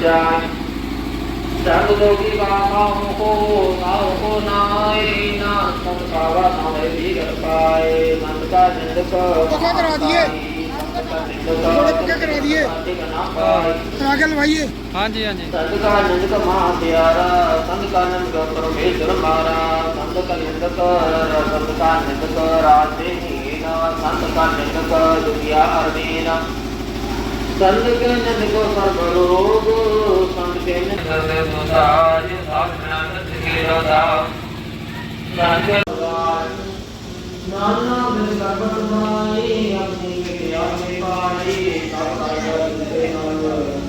ਜਾਏ ਸੰਕਾ ਦੁਬਨ ਬੀਜ ਨ ਜਾਏ ਸਰਬ ਲੋਕੀ ਬਾਬਾ ਹੋ ਨਾਉ ਕੋ ਨਾਏ ਨਾ ਸੰਸਾਵਾ ਨਾਏ ਬੀਗਰ ਪਾਏ ਮੰਦ ਕਾ ਨਿੰਦਕ ਪੱਕਾ ਕਰਾ ਦੀਏ। ਥੋੜਾ ਪੱਕਾ ਕਰਾ ਦੀਏ। ਕਰਾ ਕੇ ਲਵਾਈਏ ਹਾਂਜੀ ਹਾਂਜੀ। ਸੰਤ ਕਾ ਨਿੰਦਕ ਮਹਾ ਪਿਆਰਾ ਸੰਤ ਕਾ ਨਿੰਦਕ ਪਰਮੇਸ਼ਰ ਮਾਰਾ। ਸੰਤ ਕਾ ਨਿੰਦਕ ਸੰਤ ਕਾ ਨਿੰਦਕ ਰਾਜੇ ਹੀਨ ਸੰਤ ਕਾ ਨਿੰਦਕ ਦੁਖਿਆ ਅਰਦੀਨ ਸੰਤ ਕੇ ਨਿੰਦਕ ਸਰਬ ਰੋਗ ਸੰਤ ਕੇ ਨਿੰਦਕ ਦੇ ਮੁਸਾਜ ਸਾਖਣਾ ਨਤ ਰੋਦਾ ਸੰਤ ਨਾਨਾ ਬਿਨ ਕਰਮ ਮਾਈ ਆਪਣੀ ਕਿਰਿਆ ਮੇ ਪਾਈ ਸਭ ਕਰ ਤੇ ਨਾਲ।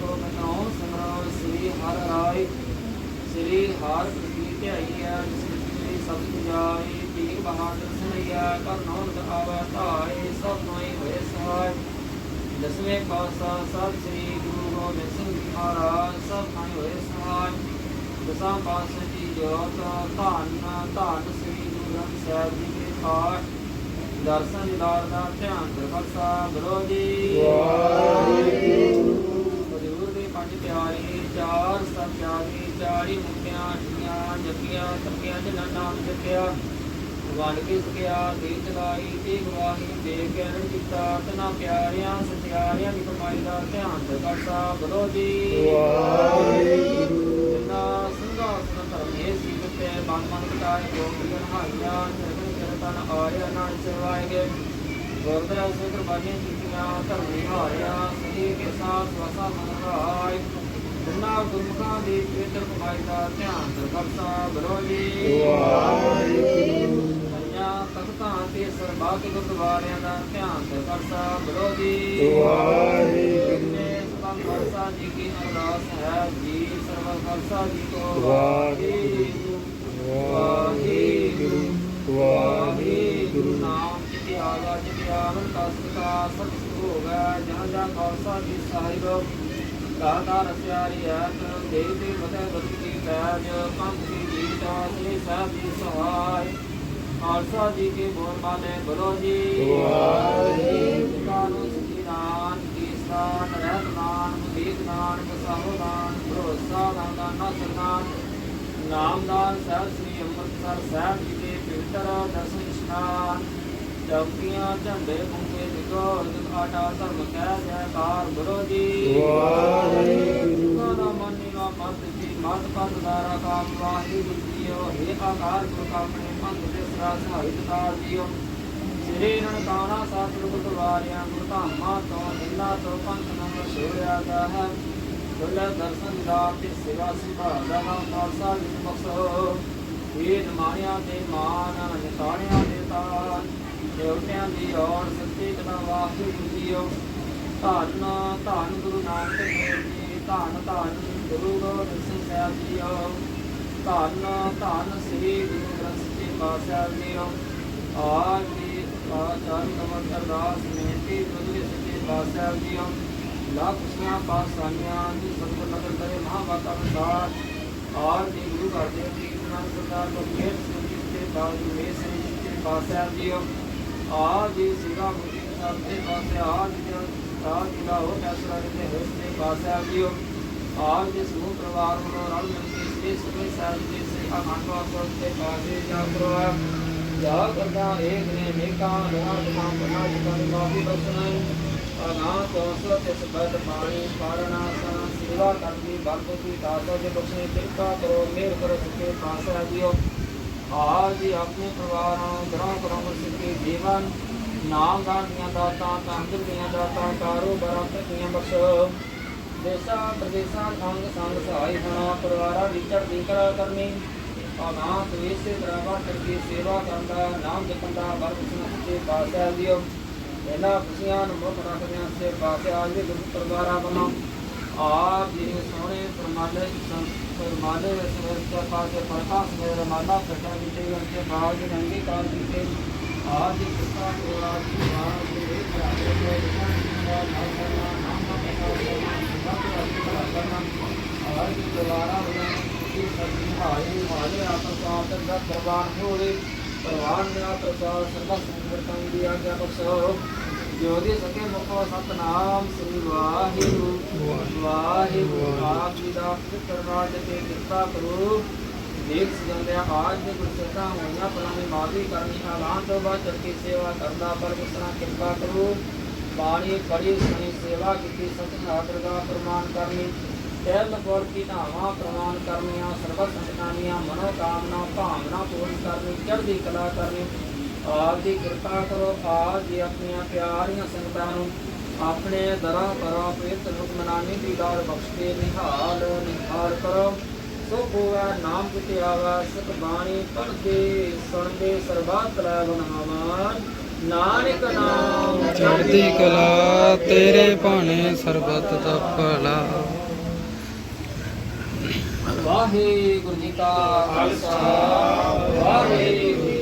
ਗੋ ਮਨੋ ਸਿਮਰੋ ਸ੍ਰੀ ਹਰਿ ਸਿੰਘ ਜੀ ਮਹਾਰਾਜ ਸਭ ਨਾਈ ਹੋਏ ਸਹਾय ਦਸਾਂ ਪਾਤਸ਼ਾਹ ਜੀ ਜੋਤ, ਧੰਨ ਧੰਨ ਸ੍ਰੀ ਗੁਰੂ ਗ੍ਰੰਥ ਸਾਹਿਬ ਜੀ ਦੇ ਪਾਠ। ਦਰਸ਼ਨ ਦਿਦਾਰ ਦਾ ਧਿਆਨ ਦਰਖਸਾ ਗੁਰੂ ਜੀ। ਹਜ਼ੂਰ ਦੇ ਪੰਜ ਪਿਆਰੇ, ਚਾਰ ਸਭ ਪਿਆਰੇ, ਚਾਰੀ ਮੁਕਤਿਆਂ ਠੀਆਂ ਜਪੀਆਂ ਤਪੀਆਂ ਜਿਨ੍ਹਾਂ ਨਾਮ ਜਪਿਆ। ਵੰਡ ਕੇ ਸਕਿਆ ਦੇ ਚਲਾਈ ਤੇ ਗਵਾਹੀ ਦੇ ਕੇ ਅਰਣ ਕੀਤਾ ਤਨਾ ਪਿਆਰਿਆਂ ਸਤਿਆਰਿਆਂ ਦੀ ਕਮਾਈ ਦਾ ਧਿਆਨ ਦਰਖਸਾ ਗੁਰੂ ਜੀ। ਜਿਨਾ ਸਿੰਘਾਸਨ ਧਰਮੇ ਸੀ ਕਿਤੇ ਮਨ ਮਨ ਕਟਾਏ ਗੋਪੀਆਂ ਹਾਈਆਂ ਚਰਨ ਚਰਤਨ ਆਰਿਆ ਨਾਲ ਸੇਵਾਏ ਗਏ। ਗੁਰਦੁਆਰਾ ਸੇ ਕੁਰਬਾਨੀਆਂ ਕੀਤੀਆਂ ਧਰਮੀ ਹਾਰਿਆ ਸਹੀ ਕੇ ਸਾਥ ਵਸਾ ਮਨ ਰਾਏ ਜਿਨਾ ਗੁਰਮੁਖਾਂ ਦੀ ਪਵਿੱਤਰ ਕਮਾਈ ਦਾ ਧਿਆਨ ਦਰਖਸਾ ਗੁਰੂ ਜੀ। ਪੰਜਾਂ ਤਖਤਾਂ ਤੇ ਸਰਬਾਗ ਗੁਰਦੁਆਰਿਆਂ ਦਾ ਧਿਆਨ ਦਰਖਸਾ ਗੁਰੂ ਜੀ। ਸਭਾ ਖਾਲਸਾ ਜੀ ਕੀ ਅਰਦਾਸ ਹੈ ਜੀ ਸਰਵ ਖਾਲਸਾ ਜੀ ਕੋ ਵਾਹਿਗੁਰੂ। ਵਾਹਿਗੁਰੂ। ਵਾਹਿਗੁਰੂ। ਨਾਮ ਜਿਤੇ ਆਗਾ ਜਿਤੇ ਆਵਨ ਕਸਤਾ ਸਤ ਹੋਗਾ ਜਹਾਂ ਜਹਾਂ ਖਾਲਸਾ ਜੀ ਸਾਹਿਬ। ਦੇ ਦੇ ਕੀ ਪੰਥ ਕੀ ਜੀਤਾ ਜੀ ਸਹਾਇ ਖਾਲਸਾ ਜੀ ਕੇ ਬੋਲ ਬਾਨੇ ਬੋਲੋ ਜੀ। ਵਾਹਿਗੁਰੂ। ਕਾਨੂੰ ਸ੍ਰੀ ਨਾਮ ਕੀ ਸਾਨ ਰਹਿਤ ਨਾਮ ਦੀਤ ਨਾਮ ਬਸਾਹੋ ਨਾਮ ਭਰੋਸਾ ਨਾਮ ਨਾਮਦਾਨ ਸਾਹਿਬ ਸ੍ਰੀ ਅੰਮ੍ਰਿਤਸਰ ਸਾਹਿਬ ਜੀ ਦੇ ਪਵਿੱਤਰ ਦਰਸ਼ਨ ਇਸ਼ਨਾਨ ਚੌਕੀਆਂ ਝੰਡੇ ਮੁੰਗੇ ਨਿਗੋਰ ਆਟਾ ਧਰਮ ਕਹਿ ਜੈਕਾਰ ਗੁਰੂ ਜੀ। ਵਾਹਿਗੁਰੂ। ਨਾ ਮੰਨੀ ਨਾ ਮਤ ਜੀ ਮਤ ਪੰਦ ਦਾਰਾ ਕਾਮ ਵਾਹਿਗੁਰੂ ਜੀਓ। ਹੇ ਆਕਾਰ ਗੁਰੂ ਆਪਣੇ ਪੰਦ ਦੇ ਸਰਾ ਸਹਾਇਤ ਦਾਰ ਜੀਓ। ਸ੍ਰੀ ਨਨਕਾਣਾ ਸਾਧੂ ਗੁਰਦੁਆਰਿਆਂ ਗੁਰਧਾਮਾਂ ਤੋਂ ਜਿੰਨਾ ਤੋਂ ਪੰਥ ਨੂੰ ਮਸ਼ਹੂਰਿਆ ਦਾ ਹੈ। ਦੁੱਲਾ ਦਰਸ਼ਨ ਦਾ ਤੇ ਸੇਵਾ ਸੰਭਾਲ ਦਾ ਨਾਮ ਖਾਲਸਾ ਜੀ ਬਖਸ਼ੋ। ਇਹ ਨਿਮਾਣਿਆਂ ਦੇ ਮਾਨ ਨਿਤਾਣਿਆਂ ਦੇ ਤਾਨ ਦੇਵਤਿਆਂ ਦੀ ਔਰ ਸੱਚੇ ਜਨਾ ਵਾਹਿਗੁਰੂ ਜੀਓ ਧੰਨ ਧੰਨ ਗੁਰੂ ਨਾਨਕ ਦੇਵ ਜੀ, ਧੰਨ ਧੰਨ ਗੁਰੂ ਗੋਬਿੰਦ ਸਿੰਘ ਸਾਹਿਬ ਜੀਓ। ਧੰਨ ਧੰਨ ਸ੍ਰੀ ਗੁਰੂ ਗ੍ਰੰਥ ਸਾਹਿਬ ਪਾਤਸ਼ਾਹ ਜੀਓ। ਆਜ ਦੀ ਆਚਾਰੀ ਨਮਨ ਅਰਦਾਸ, ਬੇਨਤੀ ਗੁਰੂ ਜੀ ਸੱਚੇ ਪਾਤਸ਼ਾਹ ਜੀਓ। ਲੱਖ ਸਿਆਂ ਪਾਸਾਨੀਆਂ ਦੀ ਸਤਿਗੁਰ ਨਗਰ ਕਰੇ ਮਹਾਵਾਤਾ ਅਨੁਸਾਰ ਆਰ ਦੀ ਗੁਰੂ ਘਰ ਦੇ ਜੀ ਨਾਮ ਸਰਦਾਰ ਬਖੇਰ ਸਿੰਘ ਜੀ ਤੇ ਬਾਜੀ ਮੇਰ ਸਿੰਘ ਜੀ ਤੇ ਜੀ ਓ ਆ ਜੀ ਸਿਗਾ ਮੁਜੀ ਸਾਹਿਬ ਦੇ ਪਾਸੇ ਆ ਜੀ ਆ ਜੀ ਹੋ ਫੈਸਲਾ ਦੇ ਹੋਸ ਦੇ ਪਾਸਿਆ ਜੀਓ ਆ ਜੀ ਸਮੂਹ ਪਰਿਵਾਰ ਨੂੰ ਰਲ ਮਿਲ ਕੇ ਸ੍ਰੀ ਸੁਖੇ ਸਾਹਿਬ ਜੀ ਸੇ ਅਖੰਡ ਵਾਸੋ ਦੇ ਪਾਸੇ ਜਾ ਕਰੋ ਜਾ ਕਰਦਾ ਏਕ ਨੇ ਨੇਕਾ ਰਹਾ ਤਮਾ ਬਨਾ ਜਿਤਨ ਮਾਫੀ ਬਖਸ਼ਣਾ ਅਨਾ ਤੋਸੋ ਤੇ ਸਬਦ ਪਾਣੀ ਪਾਰਣਾ ਸਨਾ ਸੇਵਾ ਕਰਦੀ ਬਲਬੁੱਧੀ, ਦਾਤਾ ਦੇ ਬਖਸ਼ਣੇ, ਕਿਰਪਾ ਕਰੋ, ਮਿਹਰ ਕਰੋ ਸਕੇ ਪਾਸਾ ਜੀਓ ਆਪ ਆਪਣੇ ਪਰਿਵਾਰਾਂ ਨੂੰ ਗ੍ਰਹਿ ਕਰੋ ਸਿੱਖੇ ਜੀਵਨ, ਨਾਮ ਦਾਨ ਦੀਆਂ ਦਾਤਾਂ ਤੰਦੁਰ ਦੀਆਂ ਦਾਤਾਂ, ਕਾਰੋਬਾਰਾਂ ਦੀਆਂ ਬਖਸ਼ੋ ਦੇਸ਼ਾਂ, ਪ੍ਰਦੇਸ਼ਾਂ, ਸੰਗ ਸੰਗ ਸਹਾਈ ਹੋਣਾ, ਪਰਿਵਾਰਾਂ ਦੀ ਚੜ੍ਹਦੀ ਕਰਨੀ ਅਨਾਥ ਵੇਸੇ ਦਰਾਵਾ ਕਰਕੇ ਸੇਵਾ ਕਰਦਾ ਨਾਮ ਜਪਣ ਦਾ ਵਰਗ ਸੁਣਦੇ ਪਾਸਾ ਦਿਓ। ਇਹਨਾਂ ਖੁਸ਼ੀਆਂ ਨੂੰ ਮੁੱਖ ਰੱਖਦਿਆਂ ਸੇ ਪਾਸੇ ਦੇ ਗੁਰੂ ਪਰਿਵਾਰਾਂ ਵੱਲੋਂ ਆਪ ਜੀ ਸੋਹਣੇ ਫਰਮਾਨੇ ਫਰਮਾਨੇ ਸਵੇਰ ਪਾਸੇ ਪ੍ਰਕਾਸ਼ ਮੇਰੇ ਮਾਨਾ ਸੱਚਾ ਜੀ ਤੇ ਅੰਤੇ ਬਾਗ ਦੇ ਰੰਗੇ ਕਾਰ ਕੀਤੇ ਆਪ ਦੀ ਕਿਰਪਾ ਤੋਂ ਆਪ ਦੀ ਬਾਤ ਦੇ ਪਿਆਰੇ ਦੇ ਨਿਸ਼ਾਨ ਜੋਦੀ ਸਕੇ ਮੁਖੋ ਸਤਨਾਮ ਸ੍ਰੀ ਵਾਹਿਗੁਰੂ। ਵਾਹਿਗੁਰੂ ਆਪ ਜੀ ਦਾ ਕਰਨਾਟ ਤੇ ਕਿਰਪਾ ਕਰੋ। ਦੇਖ ਸਜੰਦਿਆ ਆਜ ਦੇ ਗੁਰਸਿੱਖਾਂ ਹੋਈਆਂ ਪਲਾਨੀ ਮਾਫੀ ਕਰਨੀ ਆਵਾਨ ਤੋਂ ਬਾਅਦ ਚੱਕੀ ਸੇਵਾ ਕਰਦਾ, ਪਰ ਕਿਸ ਤਰ੍ਹਾਂ ਕਿਰਪਾ ਕਰੋ। ਬਾਣੀ ਪੜੀ ਸੁਣੀ, ਸੇਵਾ ਕੀਤੀ ਸਤਿ ਦਰਗਾਹ ਪ੍ਰਮਾਨ ਕਰਨੀ ਤੈਲ ਗੁਰ ਕੀ ਧਾਵਾਂ ਪ੍ਰਮਾਨ ਕਰਨੀਆਂ ਸਰਬਤ ਸੰਤਾਂ ਮਨੋ ਕਾਮਨਾ ਭਾਵਨਾ ਪੂਰਨ ਕਰਨੀ, ਚੜ੍ਹਦੀ ਕਲਾ ਕਰਨੀ ਆਪ ਦੀ ਕਿਰਪਾ ਕਰੋ ਆਪ ਜੀ ਆਪਣੀਆਂ ਪਿਆਰੀਆਂ ਸੰਗਤਾਂ ਨੂੰ ਆਪਣੇ ਦਰਾਂ ਪਰਾਂ ਪੇਤ ਹੁਕਮਨਾਨੀ ਦੀ ਦਾਰ ਬਖਸ਼ ਕੇ ਨਿਹਾਲ ਨਿਹਾਲ ਕਰੋ। ਸੋ ਹੋਵੇ ਨਾਮ ਕਿਤੇ ਆਵਾ ਸਤ ਬਾਣੀ ਪੜ੍ਹਦੇ ਸੁਣਦੇ ਸਰਬੱਤ ਲੈ ਬਨਹਾਵਾਨ ਨਾਨਕ ਨਾਮ ਚੜ੍ਹਦੀ ਕਲਾ ਤੇਰੇ ਭਾਣੇ ਸਰਬਤ ਦਾ ਭਲਾ। ਵਾਹਿਗੁਰੂ ਜੀ ਕਾ Khalsa Waheguru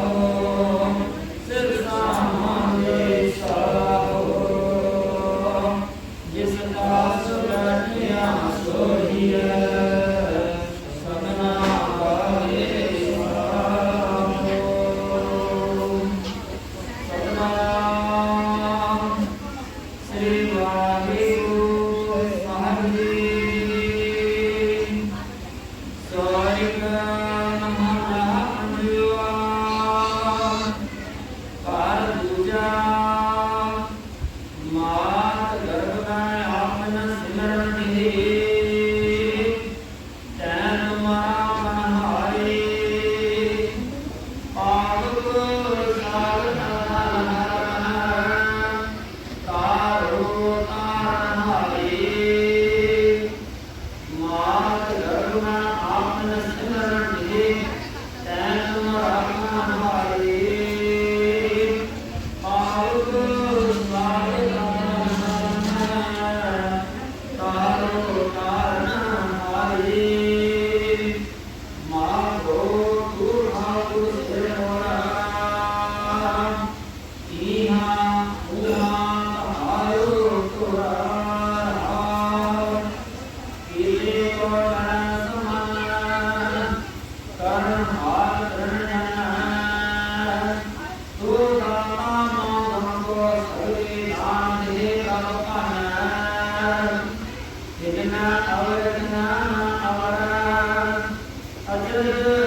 Lord. Thank you.